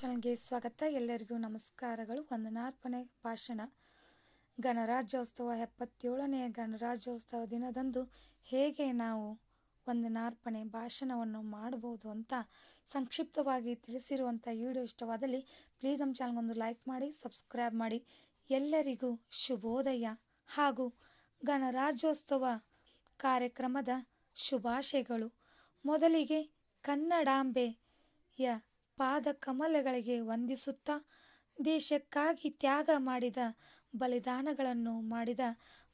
ಚಾನಲ್ಗೆ ಸ್ವಾಗತ. ಎಲ್ಲರಿಗೂ ನಮಸ್ಕಾರಗಳು. ವಂದನಾರ್ಪಣೆ ಭಾಷಣ. ಗಣರಾಜ್ಯೋತ್ಸವ ಎಪ್ಪತ್ತೇಳನೆಯ ಗಣರಾಜ್ಯೋತ್ಸವ ದಿನದಂದು ಹೇಗೆ ನಾವು ವಂದನಾರ್ಪಣೆ ಭಾಷಣವನ್ನು ಮಾಡಬಹುದು ಅಂತ ಸಂಕ್ಷಿಪ್ತವಾಗಿ ತಿಳಿಸಿರುವಂಥ ವಿಡಿಯೋ ಇಷ್ಟವಾದಲ್ಲಿ ಪ್ಲೀಸ್ ನಮ್ಮ ಚಾನಲ್ಗೊಂದು ಲೈಕ್ ಮಾಡಿ, ಸಬ್ಸ್ಕ್ರೈಬ್ ಮಾಡಿ. ಎಲ್ಲರಿಗೂ ಶುಭೋದಯ ಹಾಗೂ ಗಣರಾಜ್ಯೋತ್ಸವ ಕಾರ್ಯಕ್ರಮದ ಶುಭಾಶಯಗಳು. ಮೊದಲಿಗೆ ಕನ್ನಡಾಂಬೆಯ ಪಾದ ಕಮಲಗಳಿಗೆ ವಂದಿಸುತ್ತಾ ದೇಶಕ್ಕಾಗಿ ತ್ಯಾಗ ಮಾಡಿದ ಬಲಿದಾನಗಳನ್ನು ಮಾಡಿದ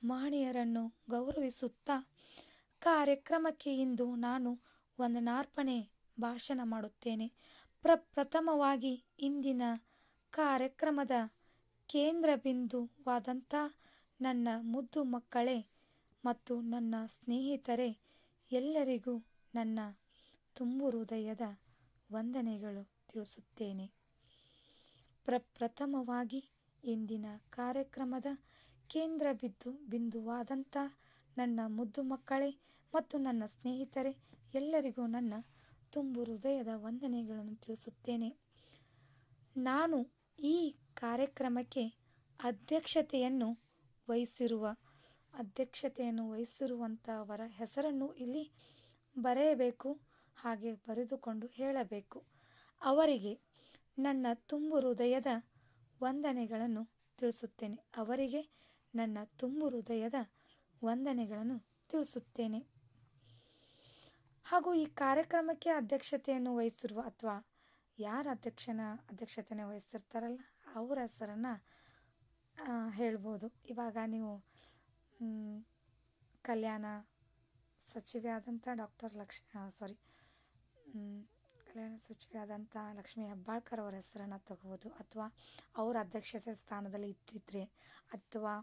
ಮಹನೀಯರನ್ನು ಗೌರವಿಸುತ್ತಾ ಕಾರ್ಯಕ್ರಮಕ್ಕೆ ಇಂದು ನಾನು ವಂದನಾರ್ಪಣೆ ಭಾಷಣ ಮಾಡುತ್ತೇನೆ. ಪ್ರಪ್ರಥಮವಾಗಿ ಇಂದಿನ ಕಾರ್ಯಕ್ರಮದ ಕೇಂದ್ರ ಬಿಂದುವಾದಂಥ ನನ್ನ ಮುದ್ದು ಮಕ್ಕಳೇ ಮತ್ತು ನನ್ನ ಸ್ನೇಹಿತರೇ, ಎಲ್ಲರಿಗೂ ನನ್ನ ತುಂಬು ಹೃದಯದ ವಂದನೆಗಳು ತಿಳಿಸುತ್ತೇನೆ. ಪ್ರಪ್ರಥಮವಾಗಿ ಇಂದಿನ ಕಾರ್ಯಕ್ರಮದ ಕೇಂದ್ರ ಬಿದ್ದು ಬಿಂದುವಾದಂಥ ನನ್ನ ಮುದ್ದು ಮಕ್ಕಳೇ ಮತ್ತು ನನ್ನ ಸ್ನೇಹಿತರೆ, ಎಲ್ಲರಿಗೂ ನನ್ನ ತುಂಬು ಹೃದಯದ ವಂದನೆಗಳನ್ನು ತಿಳಿಸುತ್ತೇನೆ. ನಾನು ಈ ಕಾರ್ಯಕ್ರಮಕ್ಕೆ ಅಧ್ಯಕ್ಷತೆಯನ್ನು ವಹಿಸಿರುವ, ಅಧ್ಯಕ್ಷತೆಯನ್ನು ವಹಿಸಿರುವಂಥವರ ಹೆಸರನ್ನು ಇಲ್ಲಿ ಬರೆಯಬೇಕು. ಹಾಗೆ ಬರೆದುಕೊಂಡು ಹೇಳಬೇಕು. ಅವರಿಗೆ ನನ್ನ ತುಂಬು ಹೃದಯದ ವಂದನೆಗಳನ್ನು ತಿಳಿಸುತ್ತೇನೆ. ಅವರಿಗೆ ನನ್ನ ತುಂಬು ಹೃದಯದ ವಂದನೆಗಳನ್ನು ತಿಳಿಸುತ್ತೇನೆ. ಹಾಗೂ ಈ ಕಾರ್ಯಕ್ರಮಕ್ಕೆ ಅಧ್ಯಕ್ಷತೆಯನ್ನು ವಹಿಸಿರುವ ಅಥವಾ ಯಾರ ಅಧ್ಯಕ್ಷನ ಅಧ್ಯಕ್ಷತೆಯನ್ನು ವಹಿಸಿರ್ತಾರಲ್ಲ, ಅವರ ಹೆಸರನ್ನು ಹೇಳ್ಬೋದು. ಇವಾಗ ನೀವು ಕಲ್ಯಾಣ ಸಚಿವೆ ಆದಂಥ ಡಾಕ್ಟರ್ ಲಕ್ಷ ಸಾರಿ ಕಲ್ಯಾಣ ಸಚಿವೆಯಾದಂಥ ಲಕ್ಷ್ಮೀ ಹೆಬ್ಬಾಳ್ಕರ್ ಅವರ ಹೆಸರನ್ನು ತಗೋಬೋದು. ಅಥವಾ ಅವರ ಅಧ್ಯಕ್ಷತೆ ಸ್ಥಾನದಲ್ಲಿ ಇದ್ದಿದ್ರೆ, ಅಥವಾ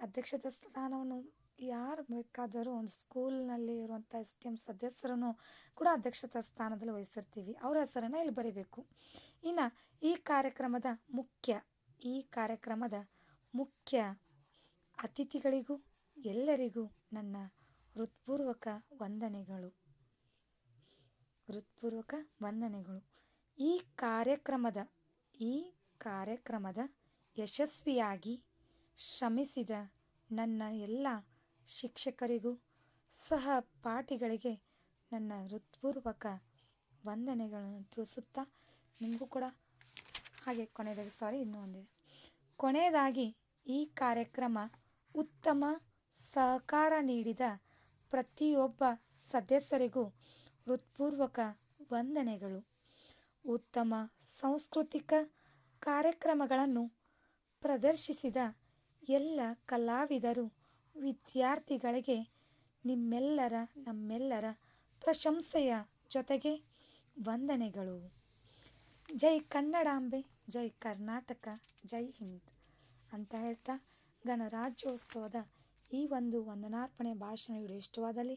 ಅಧ್ಯಕ್ಷತೆ ಸ್ಥಾನವನ್ನು ಯಾರು ಬೇಕಾದರೂ ಒಂದು ಸ್ಕೂಲ್ನಲ್ಲಿ ಇರುವಂಥ ಎಸ್ ಟಿ ಎಂ ಸದಸ್ಯರನ್ನು ಕೂಡ ಅಧ್ಯಕ್ಷತಾ ಸ್ಥಾನದಲ್ಲಿ ವಹಿಸಿರ್ತೀವಿ. ಅವರ ಹೆಸರನ್ನು ಇಲ್ಲಿ ಬರೀಬೇಕು. ಇನ್ನು ಈ ಕಾರ್ಯಕ್ರಮದ ಮುಖ್ಯ, ಈ ಕಾರ್ಯಕ್ರಮದ ಮುಖ್ಯ ಅತಿಥಿಗಳಿಗೂ ಎಲ್ಲರಿಗೂ ನನ್ನ ಹೃತ್ಪೂರ್ವಕ ವಂದನೆಗಳು. ಹೃತ್ಪೂರ್ವಕ ವಂದನೆಗಳು. ಈ ಕಾರ್ಯಕ್ರಮದ ಈ ಕಾರ್ಯಕ್ರಮದ ಯಶಸ್ವಿಯಾಗಿ ಶ್ರಮಿಸಿದ ನನ್ನ ಎಲ್ಲ ಶಿಕ್ಷಕರಿಗೂ ಸಹ ಪಾಠಿಗಳಿಗೆ ನನ್ನ ಹೃತ್ಪೂರ್ವಕ ವಂದನೆಗಳನ್ನು ತಿಳಿಸುತ್ತಾ ನಿಮಗೂ ಕೂಡ ಹಾಗೆ ಕೊನೆಯದಾಗಿ ಸಾರಿ ಇನ್ನೂ ಒಂದಿದೆ. ಕೊನೆಯದಾಗಿ ಈ ಕಾರ್ಯಕ್ರಮ ಉತ್ತಮ ಸಹಕಾರ ನೀಡಿದ ಪ್ರತಿಯೊಬ್ಬ ಸದಸ್ಯರಿಗೂ ಹೃತ್ಪೂರ್ವಕ ವಂದನೆಗಳು. ಉತ್ತಮ ಸಾಂಸ್ಕೃತಿಕ ಕಾರ್ಯಕ್ರಮಗಳನ್ನು ಪ್ರದರ್ಶಿಸಿದ ಎಲ್ಲ ಕಲಾವಿದರು ವಿದ್ಯಾರ್ಥಿಗಳಿಗೆ ನಿಮ್ಮೆಲ್ಲರ, ನಮ್ಮೆಲ್ಲರ ಪ್ರಶಂಸೆಯ ಜೊತೆಗೆ ವಂದನೆಗಳು. ಜೈ ಕನ್ನಡಾಂಬೆ, ಜೈ ಕರ್ನಾಟಕ, ಜೈ ಹಿಂದ್ ಅಂತ ಹೇಳ್ತಾ ಗಣರಾಜ್ಯೋತ್ಸವದ ಈ ಒಂದು ವಂದನಾರ್ಪಣೆ ಭಾಷಣ ವಿಡಿಯೋ ಇಷ್ಟವಾದಲ್ಲಿ